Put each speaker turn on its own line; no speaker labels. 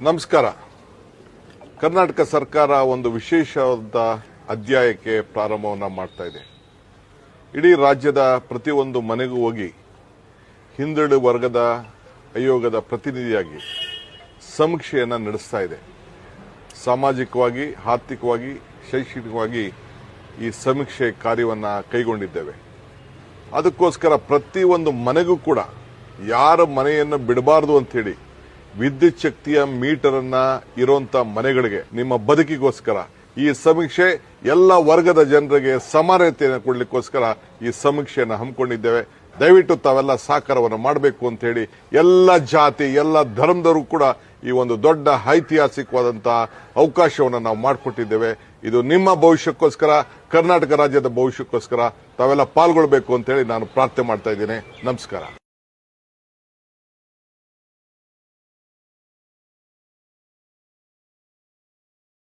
ನಮಸ್ಕಾರ. ಕರ್ನಾಟಕ ಸರ್ಕಾರ ಒಂದು ವಿಶೇಷವಾದ ಅಧ್ಯಾಯಕ್ಕೆ ಪ್ರಾರಂಭವನ್ನು ಮಾಡ್ತಾ ಇದೆ. ಇಡೀ ರಾಜ್ಯದ ಪ್ರತಿಯೊಂದು ಮನೆಗೂ ಹೋಗಿ ಹಿಂದುಳಿದ ವರ್ಗದ ಆಯೋಗದ ಪ್ರತಿನಿಧಿಯಾಗಿ ಸಮೀಕ್ಷೆಯನ್ನು ನಡೆಸ್ತಾ ಇದೆ. ಸಾಮಾಜಿಕವಾಗಿ, ಆರ್ಥಿಕವಾಗಿ, ಶೈಕ್ಷಣಿಕವಾಗಿ ಈ ಸಮೀಕ್ಷೆ ಕಾರ್ಯವನ್ನು ಕೈಗೊಂಡಿದ್ದೇವೆ. ಅದಕ್ಕೋಸ್ಕರ ಪ್ರತಿಯೊಂದು ಮನೆಗೂ ಕೂಡ ಯಾರ ಮನೆಯನ್ನು ಬಿಡಬಾರದು ಅಂತೇಳಿ ವಿದ್ಯುತ್ ಶಕ್ತಿಯ ಮೀಟರ್ ಅನ್ನ ಇರುವಂತ ಮನೆಗಳಿಗೆ, ನಿಮ್ಮ ಬದುಕಿಗೋಸ್ಕರ, ಈ ಸಮೀಕ್ಷೆ ಎಲ್ಲ ವರ್ಗದ ಜನರಿಗೆ ಸಮಾನತೆಯನ್ನು ಕೊಡಲಿಕ್ಕೋಸ್ಕರ ಈ ಸಮೀಕ್ಷೆಯನ್ನು ಹಮ್ಮಿಕೊಂಡಿದ್ದೇವೆ. ದಯವಿಟ್ಟು ತಾವೆಲ್ಲ ಸಹಕಾರವನ್ನು ಮಾಡಬೇಕು ಅಂತ ಹೇಳಿ, ಎಲ್ಲ ಜಾತಿ, ಎಲ್ಲ ಧರ್ಮದವರು ಕೂಡ ಈ ಒಂದು ದೊಡ್ಡ ಐತಿಹಾಸಿಕವಾದಂತಹ ಅವಕಾಶವನ್ನು ನಾವು ಮಾಡಿಕೊಟ್ಟಿದ್ದೇವೆ. ಇದು ನಿಮ್ಮ ಭವಿಷ್ಯಕ್ಕೋಸ್ಕರ, ಕರ್ನಾಟಕ ರಾಜ್ಯದ ಭವಿಷ್ಯಕ್ಕೋಸ್ಕರ ತಾವೆಲ್ಲ ಪಾಲ್ಗೊಳ್ಬೇಕು ಅಂತ ಹೇಳಿ ನಾನು ಪ್ರಾರ್ಥನೆ ಮಾಡ್ತಾ ಇದ್ದೇನೆ. ನಮಸ್ಕಾರ.